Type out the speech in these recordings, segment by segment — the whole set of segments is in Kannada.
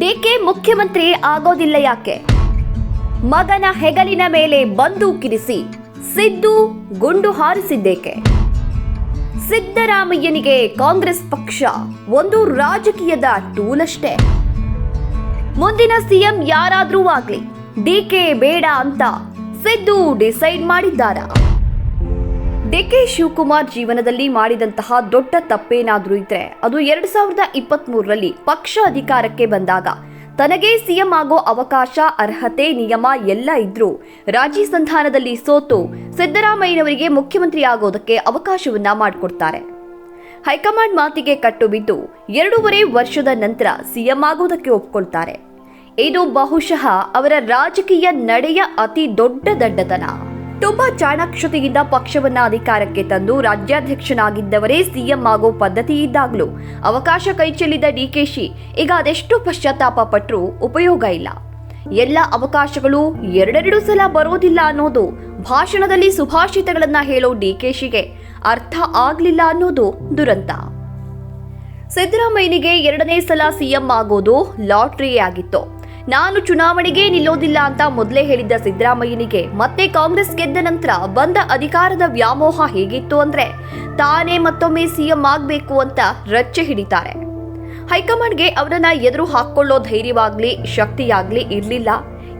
ಡಿಕೆ ಮುಖ್ಯಮಂತ್ರಿ ಆಗೋದಿಲ್ಲ ಯಾಕೆ? ಮಗನ ಹೆಗಲಿನ ಮೇಲೆ ಬಂದೂಕಿರಿಸಿ ಸಿದ್ದು ಗುಂಡು ಹಾರಿಸಿದ್ದೇಕೆ? ಸಿದ್ದರಾಮಯ್ಯನಿಗೆ ಕಾಂಗ್ರೆಸ್ ಪಕ್ಷ ಒಂದು ರಾಜಕೀಯದ ಟೂಲ್ ಅಷ್ಟೇ ಮುಂದಿನ ಸಿಎಂ ಯಾರಾದರೂ ಆಗ್ಲಿ, ಡಿಕೆ ಬೇಡ ಅಂತ ಸಿದ್ದು ಡಿಸೈಡ್ ಮಾಡಿದ್ದಾರಾ? ಡಿಕೆ ಶಿವಕುಮಾರ್ ಜೀವನದಲ್ಲಿ ಮಾಡಿದಂತಹ ದೊಡ್ಡ ತಪ್ಪೇನಾದರೂ ಇದ್ರೆ ಅದು ಎರಡ್ ಸಾವಿರದ ಇಪ್ಪತ್ತ್ ಮೂರರಲ್ಲಿ ಪಕ್ಷ ಅಧಿಕಾರಕ್ಕೆ ಬಂದಾಗ ತನಗೆ ಸಿಎಂ ಆಗೋ ಅವಕಾಶ, ಅರ್ಹತೆ, ನಿಯಮ ಎಲ್ಲ ಇದ್ರೂ ರಾಜಿ ಸಂಧಾನದಲ್ಲಿ ಸೋತು ಸಿದ್ದರಾಮಯ್ಯನವರಿಗೆ ಮುಖ್ಯಮಂತ್ರಿ ಆಗೋದಕ್ಕೆ ಅವಕಾಶವನ್ನ ಮಾಡಿಕೊಡ್ತಾರೆ. ಹೈಕಮಾಂಡ್ ಮಾತಿಗೆ ಕಟ್ಟು ಬಿದ್ದು ಎರಡೂವರೆ ವರ್ಷದ ನಂತರ ಸಿಎಂ ಆಗೋದಕ್ಕೆ ಒಪ್ಕೊಳ್ತಾರೆ. ಇದು ಬಹುಶಃ ಅವರ ರಾಜಕೀಯ ನಡೆಯ ಅತಿ ದೊಡ್ಡ ದಡ್ಡತನ. ತುಂಬಾ ಚಾಣಾಕ್ಷತೆಯಿಂದ ಪಕ್ಷವನ್ನ ಅಧಿಕಾರಕ್ಕೆ ತಂದು ರಾಜ್ಯಾಧ್ಯಕ್ಷನಾಗಿದ್ದವರೇ ಸಿಎಂ ಆಗೋ ಪದ್ಧತಿ ಇದ್ದಾಗಲೂ ಅವಕಾಶ ಕೈಚೆಲ್ಲಿದ್ದ ಡಿಕೆಶಿ ಈಗ ಅದೆಷ್ಟು ಪಶ್ಚಾತ್ತಾಪ ಪಟ್ಟರೂ ಉಪಯೋಗ ಇಲ್ಲ. ಎಲ್ಲ ಅವಕಾಶಗಳು ಎರಡೆರಡು ಸಲ ಬರೋದಿಲ್ಲ ಅನ್ನೋದು ಭಾಷಣದಲ್ಲಿ ಸುಭಾಷಿತಗಳನ್ನ ಹೇಳೋ ಡಿಕೆಶಿಗೆ ಅರ್ಥ ಆಗ್ಲಿಲ್ಲ ಅನ್ನೋದು ದುರಂತ. ಸಿದ್ದರಾಮಯ್ಯನಿಗೆ ಎರಡನೇ ಸಲ ಸಿಎಂ ಆಗೋದು ಲಾಟ್ರಿಯೇ ಆಗಿತ್ತು. ನಾನು ಚುನಾವಣೆಗೆ ನಿಲ್ಲೋದಿಲ್ಲ ಅಂತ ಮೊದಲೇ ಹೇಳಿದ್ದ ಸಿದ್ದರಾಮಯ್ಯನಿಗೆ ಮತ್ತೆ ಕಾಂಗ್ರೆಸ್ ಗೆದ್ದ ನಂತರ ಬಂದ ಅಧಿಕಾರದ ವ್ಯಾಮೋಹ ಹೇಗಿತ್ತು ಅಂದ್ರೆ ತಾನೇ ಮತ್ತೊಮ್ಮೆ ಸಿಎಂ ಆಗ್ಬೇಕು ಅಂತ ರಚ್ಚೆ ಹಿಡಿತಾರೆ. ಹೈಕಮಾಂಡ್ಗೆ ಅವರನ್ನ ಎದುರು ಹಾಕೊಳ್ಳೋ ಧೈರ್ಯವಾಗ್ಲಿ, ಶಕ್ತಿಯಾಗ್ಲಿ ಇರಲಿಲ್ಲ.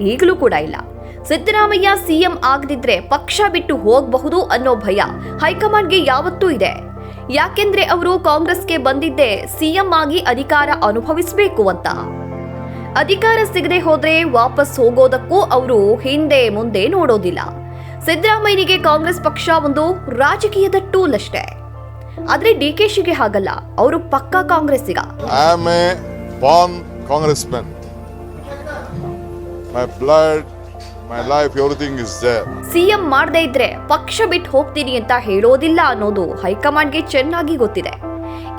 ಈಗಲೂ ಕೂಡ ಇಲ್ಲ. ಸಿದ್ದರಾಮಯ್ಯ ಸಿಎಂ ಆಗದಿದ್ರೆ ಪಕ್ಷ ಬಿಟ್ಟು ಹೋಗಬಹುದು ಅನ್ನೋ ಭಯ ಹೈಕಮಾಂಡ್ಗೆ ಯಾವತ್ತೂ ಇದೆ. ಯಾಕೆಂದ್ರೆ ಅವರು ಕಾಂಗ್ರೆಸ್ಗೆ ಬಂದಿದ್ದೇ ಸಿಎಂ ಆಗಿ ಅಧಿಕಾರ ಅನುಭವಿಸಬೇಕು ಅಂತ. ಅಧಿಕಾರ ಸಿಗದೆ ಹೋದ್ರೆ ವಾಪಸ್ ಹೋಗೋದಕ್ಕೂ ಅವರು ಹಿಂದೆ ಮುಂದೆ ನೋಡೋದಿಲ್ಲ. ಸಿದ್ದರಾಮಯ್ಯನಿಗೆ ಕಾಂಗ್ರೆಸ್ ಪಕ್ಷ ಒಂದು ರಾಜಕೀಯದ ಟೂಲ್ ಅಷ್ಟೇ. ಆದ್ರೆ ಡಿಕೆಶಿಗೆ ಹಾಗಲ್ಲ ಅವರು ಪಕ್ಕಾ ಕಾಂಗ್ರೆಸ್ಸಿಗ. Is ಸಿಎಂ ಮಾಡದೇ ಇದ್ರೆ ಪಕ್ಷ ಬಿಟ್ಟು ಹೋಗ್ತೀನಿ ಅಂತ ಹೇಳೋದಿಲ್ಲ ಅನ್ನೋದು ಹೈಕಮಾಂಡ್ಗೆ ಚೆನ್ನಾಗಿ ಗೊತ್ತಿದೆ.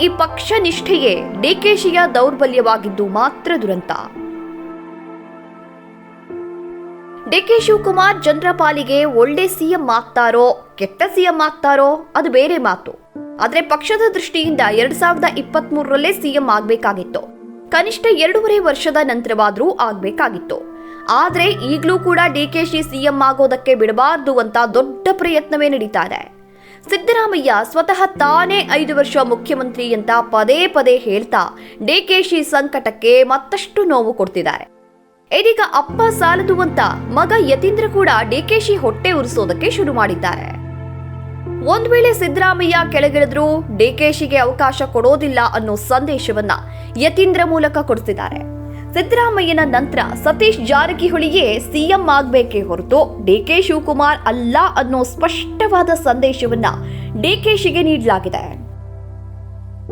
ಈ ಪಕ್ಷ ನಿಷ್ಠೆಯೇ ಡಿಕೆಶಿಯ ದೌರ್ಬಲ್ಯವಾಗಿದ್ದು ಮಾತ್ರ ದುರಂತ. ಡಿಕೆ ಶಿವಕುಮಾರ್ ಜನರ ಪಾಲಿಗೆ ಒಳ್ಳೆ ಸಿಎಂ ಆಗ್ತಾರೋ, ಕೆಟ್ಟ ಸಿಎಂ ಆಗ್ತಾರೋ, ಅದು ಬೇರೆ ಮಾತು. ಆದ್ರೆ ಪಕ್ಷದ ದೃಷ್ಟಿಯಿಂದ ಎರಡ್ ಸಾವಿರದ ಇಪ್ಪತ್ತ್ ಮೂರರಲ್ಲೇ ಸಿಎಂ ಆಗ್ಬೇಕಾಗಿತ್ತು. ಕನಿಷ್ಠ ಎರಡೂವರೆ ವರ್ಷದ ನಂತರವಾದ್ರೂ ಆಗ್ಬೇಕಾಗಿತ್ತು. ಆದ್ರೆ ಈಗಲೂ ಕೂಡ ಡಿಕೆಶಿ ಸಿಎಂ ಆಗೋದಕ್ಕೆ ಬಿಡಬಾರ್ದು ಅಂತ ದೊಡ್ಡ ಪ್ರಯತ್ನವೇ ನಡೀತಾ ಸಿದ್ದರಾಮಯ್ಯ ಸ್ವತಃ ತಾನೇ ಐದು ವರ್ಷ ಮುಖ್ಯಮಂತ್ರಿ ಅಂತ ಪದೇ ಪದೇ ಹೇಳ್ತಾ ಡಿಕೆಶಿ ಸಂಕಟಕ್ಕೆ ಮತ್ತಷ್ಟು ನೋವು ಕೊಡ್ತಿದ್ದಾರೆ. ಇದೀಗ ಅಪ್ಪ ಸಾಲದು ಅಂತ ಮಗ ಯತೀಂದ್ರ ಕೂಡ ಡಿಕೆಶಿ ಹೊಟ್ಟೆ ಉರಿಸೋದಕ್ಕೆ ಶುರು ಮಾಡಿದ್ದಾರೆ. ಒಂದ್ ವೇಳೆ ಸಿದ್ದರಾಮಯ್ಯ ಕೆಳಗಿಳಿದ್ರು ಡಿಕೆಶಿಗೆ ಅವಕಾಶ ಕೊಡೋದಿಲ್ಲ ಅನ್ನೋ ಸಂದೇಶವನ್ನ ಯತೀಂದ್ರ ಮೂಲಕ ಕೊಡ್ತಿದ್ದಾರೆ. ಸಿದ್ದರಾಮಯ್ಯನ ನಂತರ ಸತೀಶ್ ಜಾರಕಿಹೊಳಿಯೇ ಸಿಎಂ ಆಗ್ಬೇಕೆ ಹೊರತು ಡಿ ಕೆ ಶಿವಕುಮಾರ್ ಅಲ್ಲ ಅನ್ನೋ ಸ್ಪಷ್ಟವಾದ ಸಂದೇಶವನ್ನ ಶಿಗೆ ನೀಡಲಾಗಿದೆ.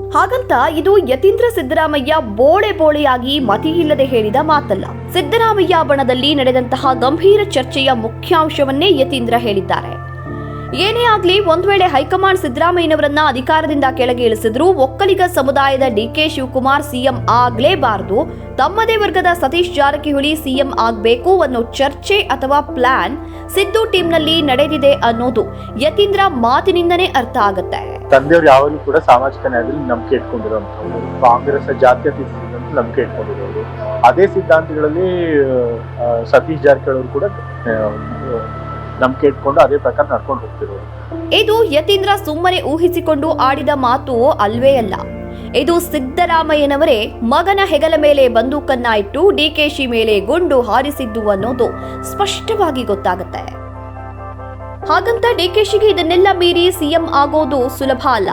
ಹಾಗಂತ ಇದು ಯತೀಂದ್ರ ಸಿದ್ದರಾಮಯ್ಯ ಬೋಳೆ ಬೋಳೆಯಾಗಿ ಮತಿಯಿಲ್ಲದೆ ಹೇಳಿದ ಮಾತಲ್ಲ. ಸಿದ್ದರಾಮಯ್ಯ ಬಣದಲ್ಲಿ ನಡೆದಂತಹ ಗಂಭೀರ ಚರ್ಚೆಯ ಮುಖ್ಯಾಂಶವನ್ನೇ ಯತೀಂದ್ರ ಹೇಳಿದ್ದಾರೆ. ಏನೇ ಆಗಲಿ, ಒಂದು ವೇಳೆ ಹೈಕಮಾಂಡ್ ಸಿದ್ದರಾಮಯ್ಯನವರನ್ನ ಅಧಿಕಾರದಿಂದ ಕೆಳಗೆ ಇಳಿಸಿದ್ರು ಒಕ್ಕಲಿಗ ಸಮುದಾಯದ ಡಿಕೆ ಶಿವಕುಮಾರ್ ಸಿಎಂ ಆಗ್ಲೇಬಾರದು. ತಮ್ಮದೇ ವರ್ಗದ ಸತೀಶ್ ಜಾರಕಿಹೊಳಿ ಸಿಎಂ ಆಗ್ಬೇಕು ಅನ್ನೋ ಚರ್ಚೆ ಅಥವಾ ಪ್ಲಾನ್ ಸಿದ್ದು ಟೀಮ್ನಲ್ಲಿ ನಡೆದಿದೆ ಅನ್ನೋದು ಯತೀಂದ್ರ ಮಾತಿನಿಂದನೇ ಅರ್ಥ ಆಗುತ್ತೆ. ತಂದೆಯವರು ಯಾವಾಗಲೂ ಕೂಡ ಸಾಮಾಜಿಕ ನ್ಯಾಯದಲ್ಲಿ ನಂಬಿಕೆ ಇಟ್ಕೊಂಡಿರುವಂಥವ್ರು, ಕಾಂಗ್ರೆಸ್ ಜಾತ್ಯತೀತ ನಂಬಿಕೆ ಇಟ್ಕೊಂಡಿರೋರು. ಅದೇ ಸಿದ್ಧಾಂತಗಳಲ್ಲಿ ಸತೀಶ್ ಜಾರಕಿಹೊಳಿ ಕೂಡ ನಂಬಿಕೆ ಇಟ್ಕೊಂಡು ಅದೇ ಪ್ರಕಾರ ನಡ್ಕೊಂಡು ಹೋಗ್ತಿರೋದು. ಇದು ಯತೀಂದ್ರ ಸುಮ್ಮನೆ ಊಹಿಸಿಕೊಂಡು ಆಡಿದ ಮಾತು ಅಲ್ವೇ ಅಲ್ಲ. ಇದು ಸಿದ್ದರಾಮಯ್ಯನವರೇ ಮಗನ ಹೆಗಲ ಮೇಲೆ ಬಂದೂಕನ್ನ ಇಟ್ಟು ಡಿಕೆಶಿ ಮೇಲೆ ಗುಂಡು ಹಾರಿಸಿದ್ದು ಅನ್ನೋದು ಸ್ಪಷ್ಟವಾಗಿ ಗೊತ್ತಾಗುತ್ತೆ. ಹಾಗಂತ ಡಿಕೆಶಿಗೆ ಇದನ್ನೆಲ್ಲ ಮೀರಿ ಸಿಎಂ ಆಗೋದು ಸುಲಭ ಅಲ್ಲ.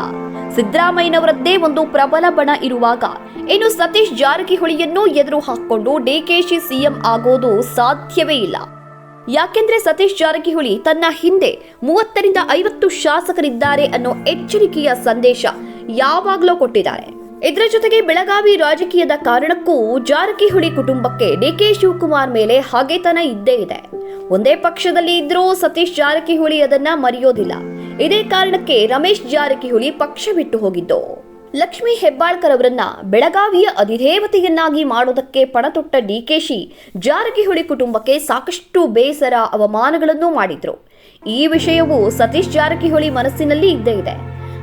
ಸಿದ್ದರಾಮಯ್ಯನವರದ್ದೇ ಒಂದು ಪ್ರಬಲ ಬಣ ಇರುವಾಗ ಇನ್ನು ಸತೀಶ್ ಜಾರಕಿಹೊಳಿಯನ್ನು ಎದುರು ಹಾಕೊಂಡು ಡಿಕೆಶಿ ಸಿಎಂ ಆಗೋದು ಸಾಧ್ಯವೇ ಇಲ್ಲ. ಯಾಕೆಂದ್ರೆ ಸತೀಶ್ ಜಾರಕಿಹೊಳಿ ತನ್ನ ಹಿಂದೆ ಮೂವತ್ತರಿಂದ ಐವತ್ತು ಶಾಸಕರಿದ್ದಾರೆ ಅನ್ನೋ ಎಚ್ಚರಿಕೆಯ ಸಂದೇಶ ಯಾವಾಗಲೂ ಕೊಟ್ಟಿದ್ದಾರೆ. ಇದರ ಜೊತೆಗೆ ಬೆಳಗಾವಿ ರಾಜಕೀಯದ ಕಾರಣಕ್ಕೂ ಜಾರಕಿಹೊಳಿ ಕುಟುಂಬಕ್ಕೆ ಡಿ ಕೆ ಶಿವಕುಮಾರ್ ಮೇಲೆ ಹಾಗೆತನ ಇದ್ದೇ ಇದೆ. ಒಂದೇ ಪಕ್ಷದಲ್ಲಿ ಇದ್ರೂ ಸತೀಶ್ ಜಾರಕಿಹೊಳಿ ಅದನ್ನ ಮರೆಯೋದಿಲ್ಲ. ಇದೇ ಕಾರಣಕ್ಕೆ ರಮೇಶ್ ಜಾರಕಿಹೊಳಿ ಪಕ್ಷ ಬಿಟ್ಟು ಹೋಗಿದ್ದು. ಲಕ್ಷ್ಮೀ ಹೆಬ್ಬಾಳ್ಕರ್ ಅವರನ್ನ ಬೆಳಗಾವಿಯ ಅಧಿದೇವತೆಯನ್ನಾಗಿ ಮಾಡೋದಕ್ಕೆ ಪಣತೊಟ್ಟ ಡಿಕೆಶಿ ಜಾರಕಿಹೊಳಿ ಕುಟುಂಬಕ್ಕೆ ಸಾಕಷ್ಟು ಬೇಸರ, ಅವಮಾನಗಳನ್ನು ಮಾಡಿದ್ರು. ಈ ವಿಷಯವು ಸತೀಶ್ ಜಾರಕಿಹೊಳಿ ಮನಸ್ಸಿನಲ್ಲಿ ಇದ್ದೇ ಇದೆ.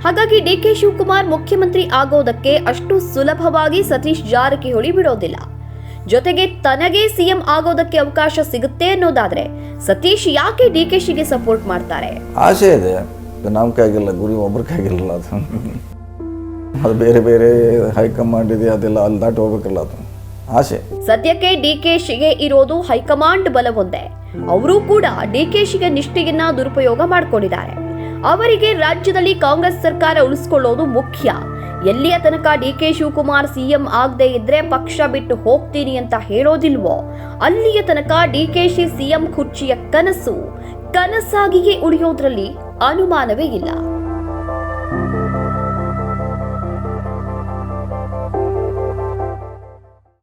ಹಾಗಾಗಿ ಡಿಕೆ ಶಿವಕುಮಾರ್ ಮುಖ್ಯಮಂತ್ರಿ ಆಗೋದಕ್ಕೆ ಅಷ್ಟು ಸುಲಭವಾಗಿ ಸತೀಶ್ ಜಾರಕಿಹೊಳಿ ಬಿಡೋದಿಲ್ಲ. ಜೊತೆಗೆ ತನಗೆ ಸಿಎಂ ಆಗೋದಕ್ಕೆ ಅವಕಾಶ ಸಿಗುತ್ತೆ ಅನ್ನೋದಾದ್ರೆ ಸತೀಶ್ ಯಾಕೆ ಡಿ ಕೆ ಶಿಗೆ ಸಪೋರ್ಟ್ ಮಾಡ್ತಾರೆ? ಆಸೆ ಇದೆ. ನಮ್ಮ ಗುರಿ ಕೈಗಿಲ್ಲ ಅದು. ಅದು ಬೇರೆ ಬೇರೆ ಹೈಕಮಾಂಡ್ ಇದೆ, ಅದೆಲ್ಲ ಅಲ್ಲಿ ದಾಟಿ ಹೋಗ್ಬೇಕಲ್ಲ ಅದು. ಆಸೆ. ಸದ್ಯಕ್ಕೆ ಡಿಕೆಶಿಗೆ ಇರೋದು ಹೈಕಮಾಂಡ್ ಬಲವೊಂದೇ. ಅವರು ಕೂಡ ಡಿಕೆಶಿಗೆ ನಿಷ್ಠೆಯನ್ನ ದುರುಪಯೋಗ ಮಾಡಿಕೊಂಡಿದ್ದಾರೆ. ಅವರಿಗೆ ರಾಜ್ಯದಲ್ಲಿ ಕಾಂಗ್ರೆಸ್ ಸರ್ಕಾರ ಉಳಿಸ್ಕೊಳ್ಳೋದು ಮುಖ್ಯ. ಎಲ್ಲಿಯ ತನಕ ಡಿ ಕೆ ಶಿವಕುಮಾರ್ ಸಿಎಂ ಆಗದೆ ಇದ್ರೆ ಪಕ್ಷ ಬಿಟ್ಟು ಹೋಗ್ತೀನಿ ಅಂತ ಹೇಳೋದಿಲ್ವೋ, ಅಲ್ಲಿಯ ತನಕ ಡಿಕೆಶಿ ಸಿಎಂ ಕುರ್ಚಿಯ ಕನಸು ಕನಸಾಗಿಯೇ ಉಳಿಯೋದ್ರಲ್ಲಿ ಅನುಮಾನವೇ ಇಲ್ಲ.